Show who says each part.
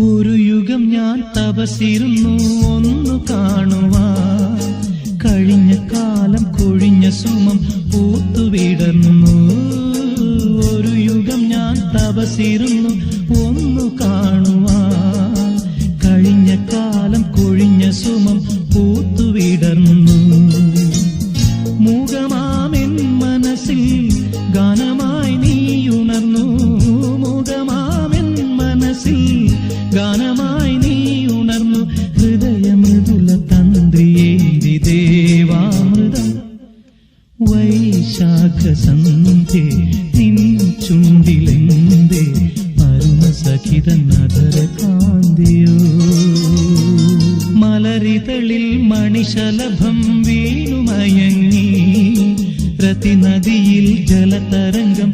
Speaker 1: ഒരു യുഗം ഞാൻ തപസിരുന്നു ഒന്നു കാണുവാ. കഴിഞ്ഞ കാലം കൊഴിഞ്ഞ സുമം പൂത്തുവിടുന്നു ഒരു യുഗം ഞാൻ തപസിരുന്നു ഒന്നു കാണുവാ. കഴിഞ്ഞ കാലം കൊഴിഞ്ഞ സുമം ഗാനമായി നീ ഉണർന്നു ഹൃദയമൃദുല തന്ത്രിയേന്തി ദേവാമൃതം. വൈശാഖ സന്ധ്യേ നിൻ ചുണ്ടിലെന്തേ അരുണ സഖിതൻ അതര കാന്തിയോ മലരിതളിൽ മണിശലഭം വീണുമയങ്ങി രതിനദിയിൽ ജലതരംഗം